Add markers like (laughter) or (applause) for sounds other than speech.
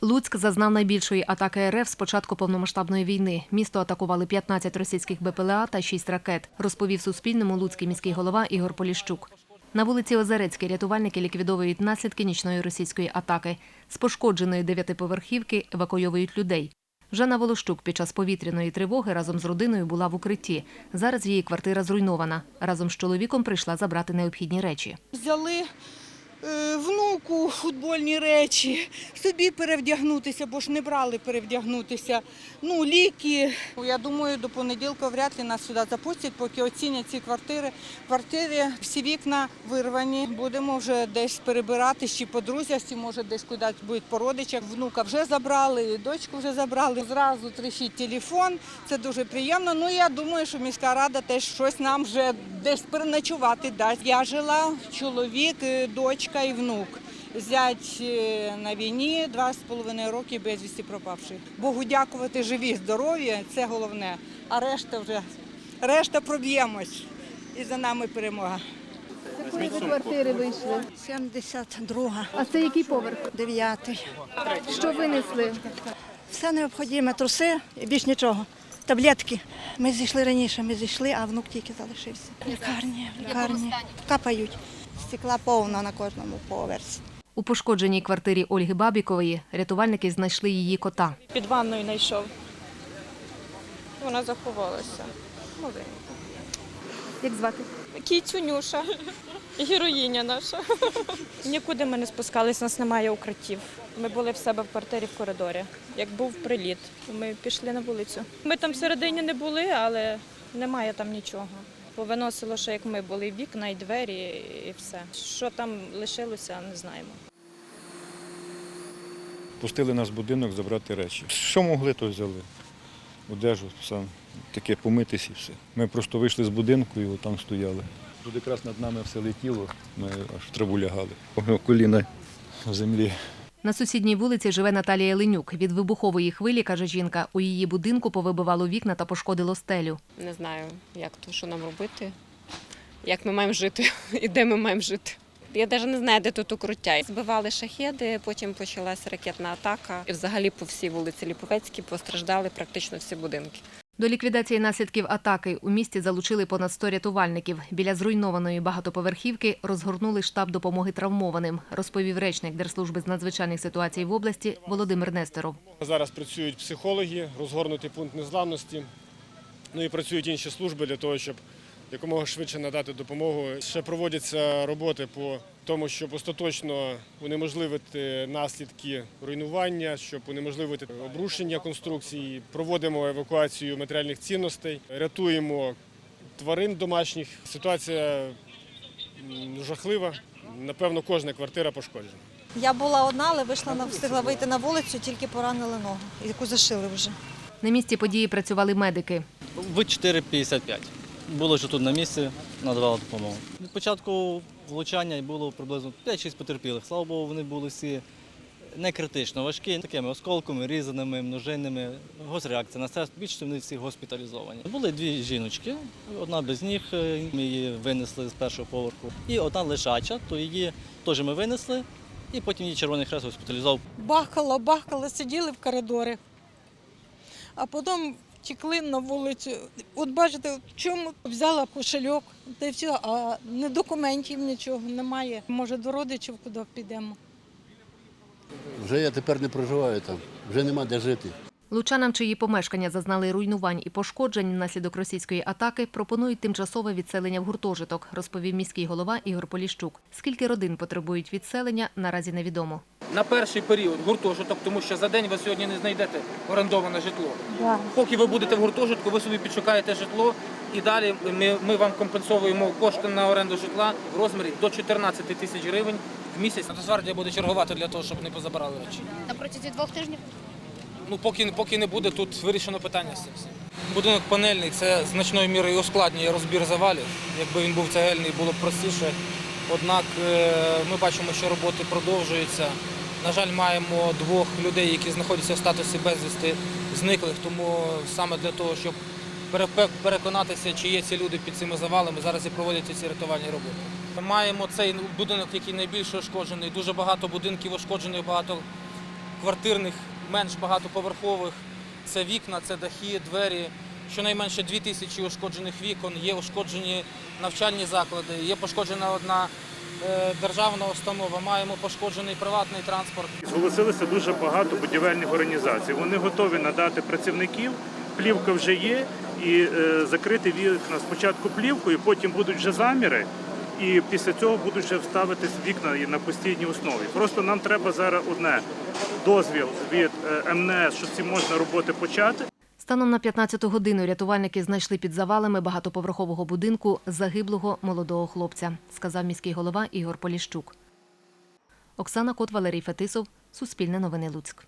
Луцьк зазнав найбільшої атаки РФ з початку повномасштабної війни. Місто атакували 15 російських БПЛА та 6 ракет, розповів Суспільному луцький міський голова Ігор Поліщук. На вулиці Озерецькій рятувальники ліквідовують наслідки нічної російської атаки. З пошкодженої дев'ятиповерхівки евакуйовують людей. Жанна Волощук під час повітряної тривоги разом з родиною була в укритті. Зараз її квартира зруйнована. Разом з чоловіком прийшла забрати необхідні речі. Взяли внуку футбольні речі, собі перевдягнутися, бо ж не брали перевдягнутися. Ну, ліки. Я думаю, до понеділка вряд ли нас сюди запустять, поки оцінять ці квартири. Квартири, всі вікна вирвані. Будемо вже десь перебирати, чи по друзясті, може десь кудись будуть по родичах. Внука вже забрали, дочку вже забрали. Зразу трещить телефон. Це дуже приємно. Ну я думаю, що міська рада теж щось нам вже десь переночувати дасть. Я жила, чоловік, е, дочка і внук. Зять е, на війні два з половиною роки безвісті пропавший. Богу дякувати, живі, здорові, це головне. А решта вже решта проб'ємось. І за нами перемога. З якої ви квартири вийшли? 72, А це який поверх? 9. Що винесли? Все необхідне, труси і більш нічого. Таблетки. Ми зійшли раніше, ми зійшли, а внук тільки залишився. В Лікарні, в лікарні. Капають. Стекла повно на кожному поверсі. У пошкодженій квартирі Ольги Бабікової рятувальники знайшли її кота. Під ванною знайшов. Вона заховалася. Маленька. Як звати? Кіцюнюша, героїня наша. Нікуди ми не спускались, у нас немає укриттів. Ми були в себе в квартирі в коридорі. Як був приліт, ми пішли на вулицю. Ми там всередині не були, але немає там нічого. Повиносило, що як ми були, вікна, і двері, і все. Що там лишилося, не знаємо. Пустили нас в будинок забрати речі. Що могли, то взяли. Одежу, сам таке помитись і все. Ми просто вийшли з будинку і там стояли. Тут якраз над нами все летіло, ми аж в траву лягали. Коліна в землі. На сусідній вулиці живе Наталія Ленюк. Від вибухової хвилі, каже жінка, у її будинку повибивало вікна та пошкодило стелю. Не знаю, як то, що нам робити, як ми маємо жити (laughs) і де ми маємо жити. Я навіть не знаю, де тут укриття. Збивали шахеди, потім почалася ракетна атака. І взагалі по всій вулиці Ліповецькій постраждали практично всі будинки. До ліквідації наслідків атаки у місті залучили понад 100 рятувальників. Біля зруйнованої багатоповерхівки розгорнули штаб допомоги травмованим, розповів речник Держслужби з надзвичайних ситуацій в області Володимир Нестеров. Зараз працюють психологи, розгорнутий пункт незламності. Ну і працюють інші служби для того, щоб якомога швидше надати допомогу. Ще проводяться роботи по тому, щоб остаточно унеможливити наслідки руйнування, щоб унеможливити обрушення конструкцій. Проводимо евакуацію матеріальних цінностей, рятуємо тварин домашніх. Ситуація жахлива. Напевно, кожна квартира пошкоджена. Я була одна, але вийшла на встигла вийти на вулицю, тільки поранили ногу, яку зашили вже. На місці події працювали медики. В 4,55. Було що тут на місці, надавали допомогу. Від початку влучання було приблизно 5-6 потерпілих. Слава Богу, вони були всі не критично важкі, такими осколками, різаними, множинними. Госреакція на стрес. Більше вони всі госпіталізовані. Були дві жіночки, одна без ніг, е, ми її винесли з першого поверху. І одна лежача, то її теж ми винесли, і потім її Червоний Хрест госпіталізував. Бахало, бахало, сиділи в коридорі, а потім тікли на вулицю. От бачите, в чому взяла кошельок, та й все, а не документів нічого немає. Може, до родичів куди підемо. Вже я тепер не проживаю там, вже нема де жити. Лучанам, чиї помешкання зазнали руйнувань і пошкоджень внаслідок російської атаки, пропонують тимчасове відселення в гуртожиток, розповів міський голова Ігор Поліщук. Скільки родин потребують відселення, наразі невідомо. На перший період гуртожиток, тому що за день ви сьогодні не знайдете орендоване житло. Поки ви будете в гуртожитку, ви собі підшукаєте житло і далі ми, ми вам компенсовуємо кошти на оренду житла в розмірі до 14 тисяч гривень в місяць. Нацгвардія буде чергувати для того, щоб не позабирали речі. На протязі двох тижнів. Ну, поки, поки не буде тут вирішено питання з цим. Будинок панельний це значною мірою ускладнює розбір завалів. Якби він був цегельний, було б простіше. Однак е, ми бачимо, що роботи продовжуються. На жаль, маємо двох людей, які знаходяться в статусі безвісти зниклих. Тому саме для того, щоб переконатися, чи є ці люди під цими завалами, зараз і проводяться ці рятувальні роботи. Маємо цей будинок, який найбільше ушкоджений. Дуже багато будинків ушкоджених, багато квартирних, менш багатоповерхових. Це вікна, це дахи, двері. Щонайменше 2 тисячі ушкоджених вікон, є ушкоджені навчальні заклади, є пошкоджена одна державна установа, маємо пошкоджений приватний транспорт. Зголосилося дуже багато будівельних організацій. Вони готові надати працівників. Плівка вже є, і е, закрити вікна спочатку плівкою, потім будуть вже заміри, і після цього будуть вже вставити вікна на постійній основі. Просто нам треба зараз одне дозвіл від е, МНС, що ці можна роботи почати. Станом на 15-ту годину рятувальники знайшли під завалами багатоповерхового будинку загиблого молодого хлопця, сказав міський голова Ігор Поліщук. Оксана Кот, Валерій Фетисов, Суспільне новини Луцьк.